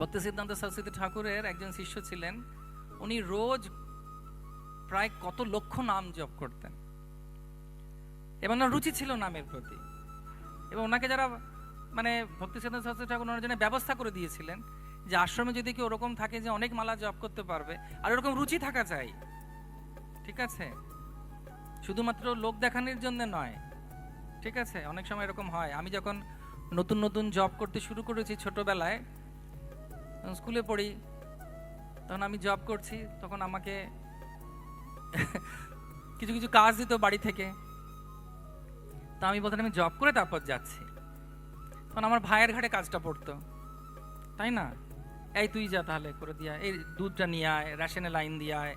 ভক্তি সিদ্ধান্ত সরস্বতী ঠাকুরের একজন শিষ্য ছিলেন। উনি রোজ প্রায় কত লক্ষ নাম জপ করতেন। এবং ওনার রুচি ছিল নামের প্রতি। এবং ওনাকে যারা মানে ভক্তি সিদ্ধান্ত সরস্বতী ঠাকুর ওনার জন্য ব্যবস্থা করে দিয়েছিলেন যে আশ্রমে যদি কেউ ওরকম থাকে যে অনেক মালা জপ করতে পারবে, আর ওরকম রুচি থাকা চাই ঠিক আছে? শুধুমাত্র লোক দেখানোর জন্য নয়। ঠিক আছে? অনেক সময় এরকম হয়। আমি যখন নতুন নতুন জব করতে শুরু করেছি ছোটবেলায় যখন স্কুলে পড়ি, তখন আমি জব করছি, তখন আমাকে কিছু কিছু কাজ দিত বাড়ি থেকে। তা আমি বলতাম আমি জব করে তারপর যাচ্ছি। তখন আমার ভাইয়ের ঘাটে কাজটা পড়তো। তাই না? এই তুই যা তাহলে করে দিয়া এই দুধটা নিয়ে আয় রেশনে লাইন দিয়ে আয়,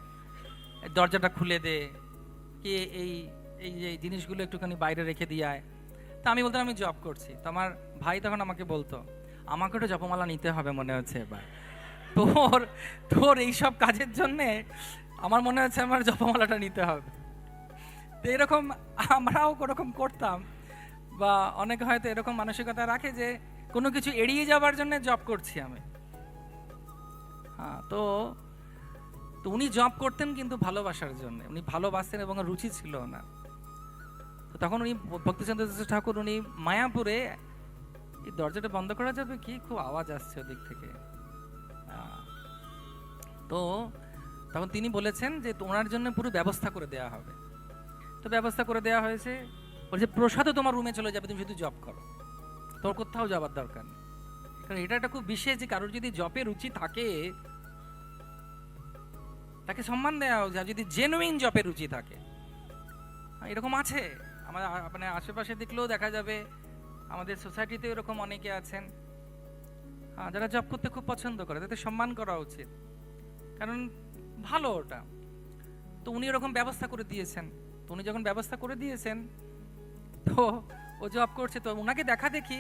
দরজাটা খুলে দে, কে এই এই যে জিনিসগুলো একটুখানি বাইরে রেখে দিয়ে আয়। তা আমি বলতাম আমি জব করছি। তো আমার ভাই তখন আমাকে বলতো আমাকে তো জপমালা নিতে হবে মনে হচ্ছে এবার। তোর তোর এইসব কাজের জন্যে আমার মনে হচ্ছে আমার জপমালাটা নিতে হবে। তো এরকম আমরাও ওরকম করতাম বা অনেকে হয়তো এরকম মানসিকতা রাখে যে কোনো কিছু এড়িয়ে যাবার জন্য জব করছি আমি। হ্যাঁ তো তো উনি জব করতেন কিন্তু ভালোবাসার জন্য। উনি ভালোবাসতেন এবং রুচি ছিল না তখন উনি ভক্তিচন্দ্র ঠাকুর উনি মায়াপুরে এই দরজাটা বন্ধ করা যাবে কি? খুব আওয়াজ আসছে ওদিক থেকে। তো তখন তিনি বলেছেন যে তোমার জন্য পুরো ব্যবস্থা করে দেওয়া হবে। তো ব্যবস্থা করে দেওয়া হয়েছে। বলছে, প্রসাদও তোমার রুমে চলে যাবে, তুমি শুধু জব করো। তোর কোথাও যাবার দরকার নেই। কারণ এটা একটা খুব বিশেষ যে কারোর যদি জবে রুচি থাকে, তাকে সম্মান দেওয়া আর যদি জেনুইন জবে রুচি থাকে। এরকম আছে। আমার মানে আশেপাশে দেখলেও দেখা যাবে। আমাদের সোসাইটিতে এরকম অনেকে আছেন যারা জব করতে খুব পছন্দ করে, তাদের সম্মান করা উচিত। কারণ ভালো ওটা। তো উনি এরকম ব্যবস্থা করে দিয়েছেন। তো উনি যখন ব্যবস্থা করে দিয়েছেন, তো ও জব করছে, তো ওনাকে দেখা দেখি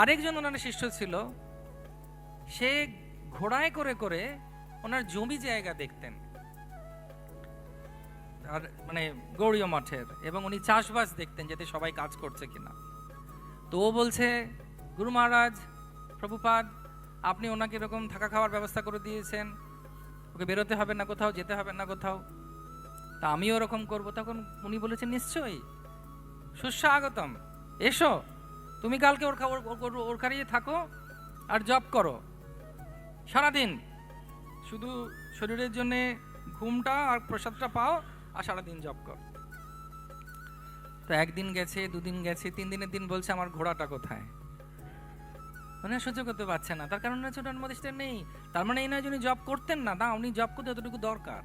আরেকজন ওনার শিষ্য ছিল। সে ঘোড়ায় করে করে ওনার জমি জায়গা দেখতেন। আর মানে গৌরীয় মঠের, এবং উনি চাষবাস দেখতেন যাতে সবাই কাজ করছে কিনা। তো ও বলছে, গুরু মহারাজ, প্রভুপাদ, আপনি ওনাকে এরকম থাকা খাওয়ার ব্যবস্থা করে দিয়েছেন। ওকে বেরোতে হবে না কোথাও, যেতে হবে না কোথাও। তা আমিও ওরকম করব। তখন উনি বলেছেন, নিশ্চয়ই। সুস্বাগতম। এসো। তুমি কালকে ওর খা- ওর- ওর- ওর কারিয়ে থাকো আর জব করো। সারাদিন। শুধু শরীরের জন্যে ঘুমটা আর প্রসাদটা পাও আর সারাদিন জব কর। তো একদিন গেছে, দুদিন গেছে তিন দিনের দিন বলছে আমার ঘোড়াটা কোথায়? মানে সহ্য করতে পারছে না। তার কারণ হচ্ছে মধ্যে নেই। তার মানে এই নয় উনি জব করতেন না। না, উনি জব করতে যতটুকু দরকার।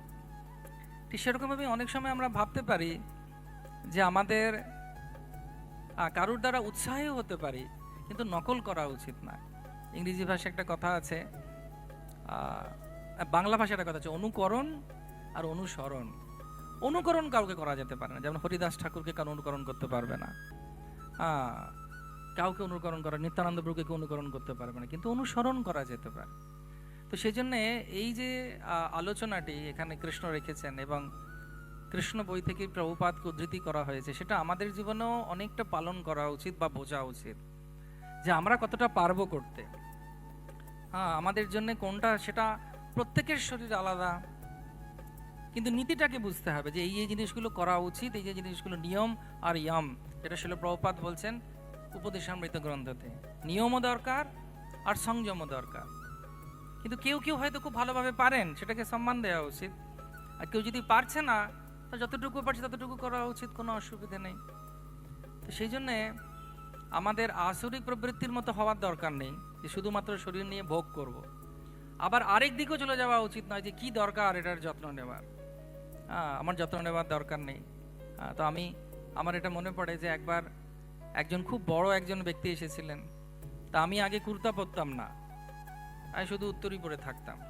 ঠিক সেরকমভাবে অনেক সময় আমরা ভাবতে পারি যে আমাদের কারুর দ্বারা উৎসাহী হতে পারি, কিন্তু নকল করা উচিত না। ইংরেজি ভাষায় একটা কথা আছে বাংলা ভাষায় একটা কথা আছে, অনুকরণ আর অনুসরণ। অনুকরণ কাউকে করা যেতে পারে না। যেমন হরিদাস ঠাকুরকে কারও অনুকরণ করতে পারবে না? কাউকে অনুকরণ করা, নিত্যানন্দ প্রভুকে অনুকরণ করতে পারবে না। কিন্তু অনুসরণ করা যেতে পারে। তো সেই জন্যে এই যে আলোচনাটি এখানে কৃষ্ণ রেখেছেন এবং কৃষ্ণ বই থেকে প্রভুপাতকে উদ্ধৃতি করা হয়েছে, সেটা আমাদের জীবনেও অনেকটা পালন করা উচিত বা বোঝা উচিত। যে আমরা কতটা পারব করতে। হ্যাঁ আমাদের জন্য কোনটা, সেটা প্রত্যেকের শরীর আলাদা। কিন্তু নীতিটাকে বুঝতে হবে যে এই এই জিনিসগুলো করা উচিত, এই যে জিনিসগুলো নিয়ম আর ইয়াম, এটা ছিল প্রভুপাত বলছেন উপদেশামৃত গ্রন্থতে। নিয়মও দরকার আর সংযমও দরকার। কিন্তু কেউ কেউ হয়তো খুব ভালোভাবে পারেন, সেটাকে সম্মান দেওয়া উচিত। আর কেউ যদি পারছে না, তো যতটুকু পারছে ততটুকু করা উচিত, কোনো অসুবিধে নেই। তো সেই জন্যে আমাদের আসরিক প্রবৃত্তির মতো হওয়ার দরকার নেই, যে শুধুমাত্র শরীর নিয়ে ভোগ করব। আবার আরেক দিকেও চলে যাওয়া উচিত নয় যে কি দরকার এটার যত্ন নেওয়ার। আমার যত্ন নেওয়ার দরকার নেই। তো আমি, আমার এটা মনে পড়ে যে একবার একজন খুব বড় একজন ব্যক্তি এসেছিলেন। তা আমি আগে কুর্তা পরতাম না। আমি শুধু উত্তরই পরে থাকতাম।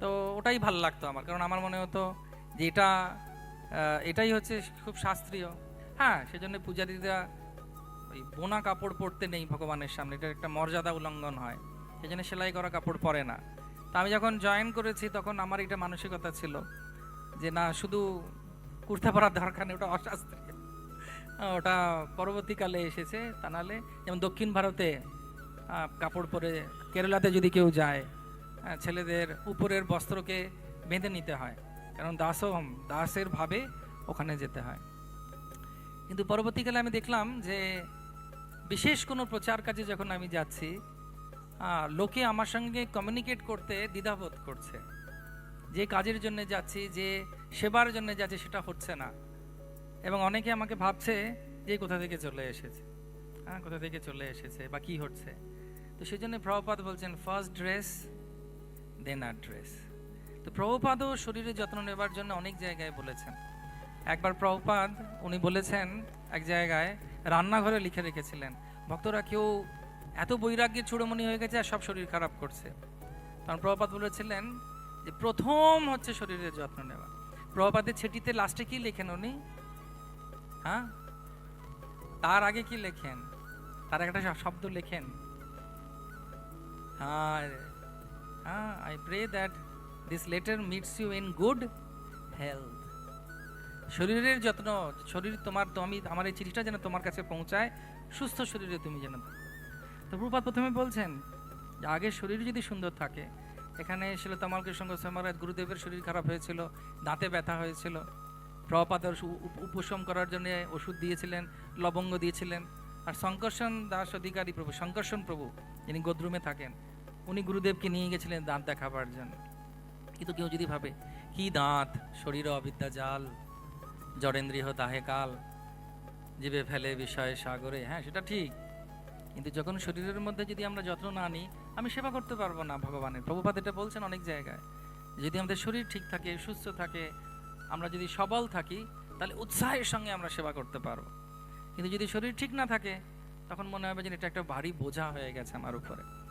তো ওটাই ভালো লাগতো আমার। কারণ আমার মনে হতো যে এটা এটাই হচ্ছে খুব শাস্ত্রীয়। হ্যাঁ সেজন্য পূজারীরা ওই বোনা কাপড় পরতে নেই ভগবানের সামনে। এটা একটা মর্যাদা উল্লঙ্ঘন হয়। সেই জন্য সেলাই করা কাপড় পরে না। তা আমি যখন জয়েন করেছি, তখন আমার এটা মানসিকতা ছিল। যে না, শুধু কুর্তা পরার দরকার নেই, ওটা অশাস্ত্রীয় ওটা পরবর্তীকালে এসেছে তা নাহলে, যেমন দক্ষিণ ভারতে কাপড় পরে কেরালাতে যদি কেউ যায় ছেলেদের উপরের বস্ত্রকে বেঁধে নিতে হয়, কারণ দাসম দাসের ভাবে ওখানে যেতে হয়। কিন্তু পরবর্তীকালে আমি দেখলাম যে, বিশেষ কোনো প্রচার কাজে যখন আমি যাচ্ছি লোকে আমার সঙ্গে কমিউনিকেট করতে দ্বিধাবোধ করছে। যে কাজের জন্য যাচ্ছি, যে সেবার জন্য যাচ্ছি, সেটা হচ্ছে না। এবং অনেকে আমাকে ভাবছে যে কোথা থেকে চলে এসেছে। হ্যাঁ কোথা থেকে চলে এসেছে বা কি হচ্ছে? তো সেই জন্য প্রভুপাত বলছেন ফার্স্ট ড্রেস দেন আর ড্রেস তো প্রভুপাদও শরীরের যত্ন নেবার জন্য অনেক জায়গায় বলেছেন। একবার প্রভুপাদ, উনি বলেছেন এক জায়গায়, রান্নাঘরে লিখে রেখেছিলেন, ভক্তরা কেউ এত বৈরাগ্যের চূড়মণি হয়ে গেছে আর সব শরীর খারাপ করছে। কারণ প্রভুপাত বলেছিলেন যে প্রথম হচ্ছে শরীরের যত্ন নেওয়া। প্রভুপাদের ছেটিতে লাস্টে কি লেখেন উনি? হ্যাঁ? তার আগে কি লেখেন? তার একটা শব্দ লেখেন। হ্যাঁ I pray that this letter meets you in good health শরীরের যত্ন, শরীর তোমার, আমি, আমার এই চিঠিটা যেন তোমার কাছে পৌঁছায়, সুস্থ শরীরে তুমি যেন। তো প্রভুপাত প্রথমে বলছেন যে আগে শরীর যদি সুন্দর থাকে এখানে ছিল তমালকের সঙ্গে সমারাজ গুরুদেবের শরীর খারাপ হয়েছিল, দাঁতে ব্যথা হয়েছিল। প্রপাতের উপশম করার জন্য ওষুধ দিয়েছিলেন, লবঙ্গ দিয়েছিলেন। আর শঙ্কর্ষণ দাস অধিকারী প্রভু শঙ্কর্ষণ প্রভু, যিনি গোদ্রুমে থাকেন, উনি গুরুদেবকে নিয়ে গেছিলেন দাঁত দেখাবার জন্য। কিন্তু কেউ যদি ভাবে, কি দাঁত? শরীর অবিদ্যা জাল জড়েন্দ্রিয় তাহে কাল জীবে ফেলে বিষয়ে সাগরে। হ্যাঁ সেটা ঠিক। কিন্তু যখন শরীরের মধ্যে যদি আমরা যত্ন না নিই, আমি সেবা করতে পারব না ভগবানের। প্রভুপাত এটা বলছেন অনেক জায়গায়। যদি আমাদের শরীর ঠিক থাকে, সুস্থ থাকে, আমরা যদি সবল থাকি, তাহলে উৎসাহের সঙ্গে আমরা সেবা করতে পারব। কিন্তু যদি শরীর ঠিক না থাকে, তখন মনে হবে যে এটা একটা ভারী বোঝা হয়ে গেছে আমার উপরে।